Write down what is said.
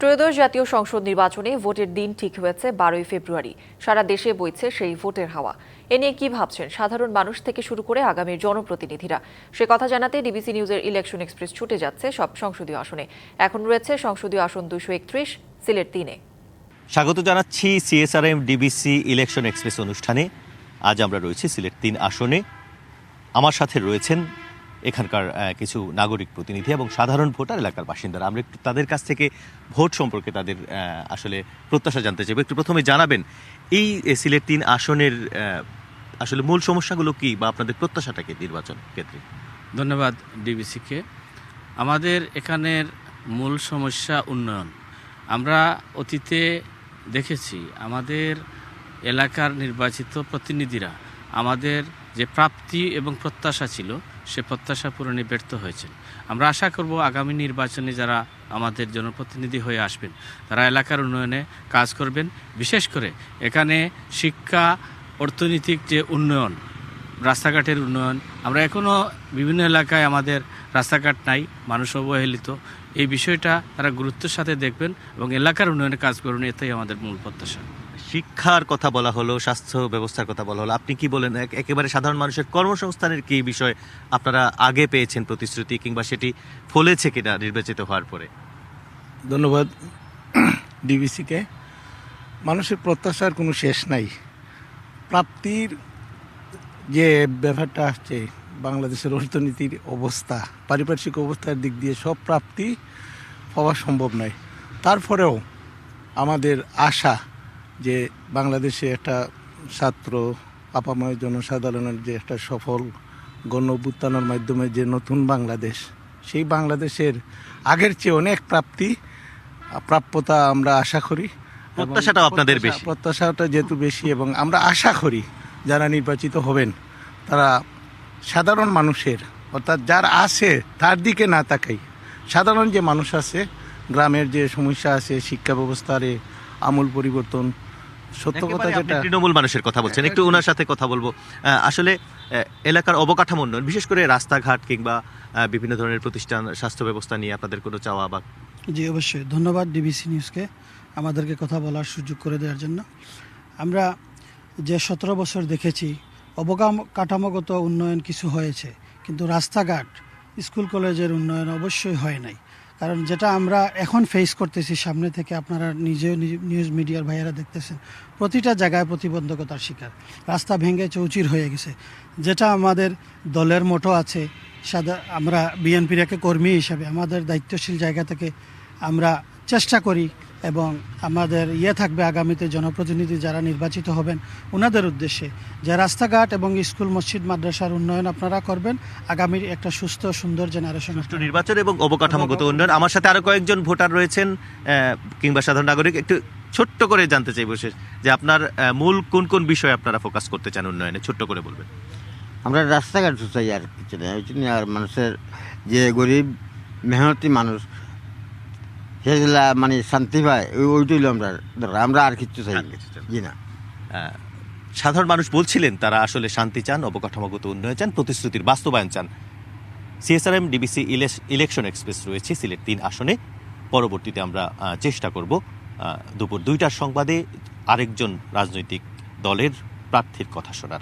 ত্রয়োদশ জাতীয় সংসদ নির্বাচনে ভোটের দিন ঠিক হয়েছে বারোই ফেব্রুয়ারি। সারা দেশে বইছে সেই ভোটের হাওয়া। এ নিয়ে কি ভাবছেন? সাধারণ মানুষ থেকে শুরু করে আগামীর জনপ্রতিনিধিরা। সে কথা জানাতে ডিবিসি নিউজের ইলেকশন এক্সপ্রেস ছুটে যাচ্ছে সব সংসদীয় আসনে। এখন রয়েছে সংসদীয় আসন দুশো একত্রিশ, সিলেট তিনে। স্বাগত জানাচ্ছি সিএসআরএম ডিবিসি ইলেকশন এক্সপ্রেস অনুষ্ঠানে। আজ আমরা রয়েছি সিলেট তিন আসনে। আমার সাথে রয়েছেন এখানকার কিছু নাগরিক প্রতিনিধি এবং সাধারণ ভোটার এলাকার বাসিন্দারা। আমরা একটু তাদের কাছ থেকে ভোট সম্পর্কে তাদের আসলে প্রত্যাশা জানতে চাইব। একটু প্রথমে জানাবেন, এই সিলেট তিন আসনের আসলে মূল সমস্যাগুলো কি বা আপনাদের প্রত্যাশাটা কি নির্বাচন ক্ষেত্রে ধন্যবাদ ডিবিসিকে। আমাদের এখানের মূল সমস্যা উন্নয়ন। আমরা অতীতে দেখেছি আমাদের এলাকার নির্বাচিত প্রতিনিধিরা আমাদের যে প্রাপ্তি এবং প্রত্যাশা ছিল সে প্রত্যাশা পূরণে ব্যর্থ হয়েছেন। আমরা আশা করব আগামী নির্বাচনে যারা আমাদের জনপ্রতিনিধি হয়ে আসবেন, তারা এলাকার উন্নয়নে কাজ করবেন। বিশেষ করে এখানে শিক্ষা, অর্থনৈতিক যে উন্নয়ন, রাস্তাঘাটের উন্নয়ন, আমরা এখনও বিভিন্ন এলাকায় আমাদের রাস্তাঘাট নাই, মানুষ অবহেলিত। এই বিষয়টা তারা গুরুত্বের সাথে দেখবেন এবং এলাকার উন্নয়নে কাজ করুন, এটাই আমাদের মূল প্রত্যাশা। শিক্ষার কথা বলা হলো, স্বাস্থ্য ব্যবস্থার কথা বলা হলো। আপনি কি বলেন, এক- একেবারে সাধারণ মানুষের কর্মসংস্থানের কি বিষয় আপনারা আগে পেয়েছেন প্রতিশ্রুতি কিংবা সেটি ফলেছে কিনা নির্বাচিত হওয়ার পরে? ধন্যবাদ ডিবিসিকে। মানুষের প্রত্যাশার কোনো শেষ নাই। প্রাপ্তির যে ব্যাপারটা আসছে, বাংলাদেশের অর্থনীতির অবস্থা, পারিপার্শ্বিক অবস্থার দিক দিয়ে সব প্রাপ্তি পাওয়া সম্ভব নয়। তারপরেও আমাদের আশা যে বাংলাদেশে একটা ছাত্র আপাময় জনসাধারণের যে একটা সফল গণ অভ্যুত্থানের মাধ্যমে যে নতুন বাংলাদেশ সেই বাংলাদেশের আগের চেয়ে অনেক প্রাপ্তি প্রাপ্যতা আমরা আশা করি প্রত্যাশাটা আপনাদের বেশি। প্রত্যাশাটা যেহেতু বেশি এবং আমরা আশা করি যারা নির্বাচিত হবেন তারা সাধারণ মানুষের অর্থাৎ যার আছে তার দিকে না তাকাই সাধারণ যে মানুষ আছে গ্রামের যে সমস্যা আছে শিক্ষা ব্যবস্থার আমূল পরিবর্তন সত্য কথা যেটা তৃণমূল মানুষের কথা বলছেন। একটু ওনার সাথে কথা বলব। আসলে এলাকার অবকাঠামো উন্নয়ন বিশেষ করে রাস্তাঘাট কিংবা আহ, বিভিন্ন ধরনের প্রতিষ্ঠান স্বাস্থ্য ব্যবস্থা নিয়ে আপনাদের কোনো চাওয়া বা জি অবশ্যই। ধন্যবাদ ডিবিসি নিউজকে আমাদেরকে কথা বলার সুযোগ করে দেওয়ার জন্য। আমরা যে সতেরো বছর দেখেছি অবকাম কাঠামোগত উন্নয়ন কিছু হয়েছে কিন্তু রাস্তাঘাট স্কুল কলেজের উন্নয়ন অবশ্যই হয় নাই। কারণ যেটা আমরা এখন ফেস করতেছি সামনে থেকে আপনারা নিজেও নিজ- নিউজ মিডিয়ার ভাইয়েরা দেখতেছেন, প্রতিটা জায়গায় প্রতিবন্ধকতার শিকার। রাস্তা ভেঙে চৌচির হয়ে গেছে। যেটা আমাদের দলের মোটো আছে, সাদা আমরা বিএনপির একে কর্মী হিসাবে, আমাদের দায়িত্বশীল জায়গা থেকে আমরা চেষ্টা করি এবং আমাদের ইয়ে থাকবে আগামীতে জনপ্রতিনিধি যারা নির্বাচিত হবেন ওনাদের উদ্দেশ্যে যে রাস্তাঘাট এবং স্কুল মসজিদ মাদ্রাসার উন্নয়ন আপনারা করবেন। আগামীর একটা সুস্থ সুন্দর জেনারেশন নির্বাচন এবং অবকাঠামোগত উন্নয়ন। আমার সাথে আরও কয়েকজন ভোটার রয়েছেন কিংবা সাধারণ নাগরিক। একটু ছোট্ট করে জানতে চাইব সে যে আপনার মূল কোন কোন বিষয়ে আপনারা ফোকাস করতে চান উন্নয়নে? ছোট্ট করে বলবেন। আমরা রাস্তাঘাট চাই আর কিছু নেই। আর মানুষের যে গরিব মেহনতি মানুষ সেগুলা মানে শান্তি পায় ওই- ওইটাই আমরা আমরা আর কিছু চাই। জি না। সাধারণ মানুষ বলছিলেন তারা আসলে শান্তি চান অবকাঠামোগত উন্নয়ন চান প্রতিশ্রুতির বাস্তবায়ন চান। সিএসআরএম ডিবিসি ইলেকশন এক্সপ্রেস রয়েছে সিলেট তিন আসনে। পরবর্তীতে আমরা চেষ্টা করব দুপুর দুইটার সংবাদে আরেকজন রাজনৈতিক দলের প্রার্থীর কথা শোনার।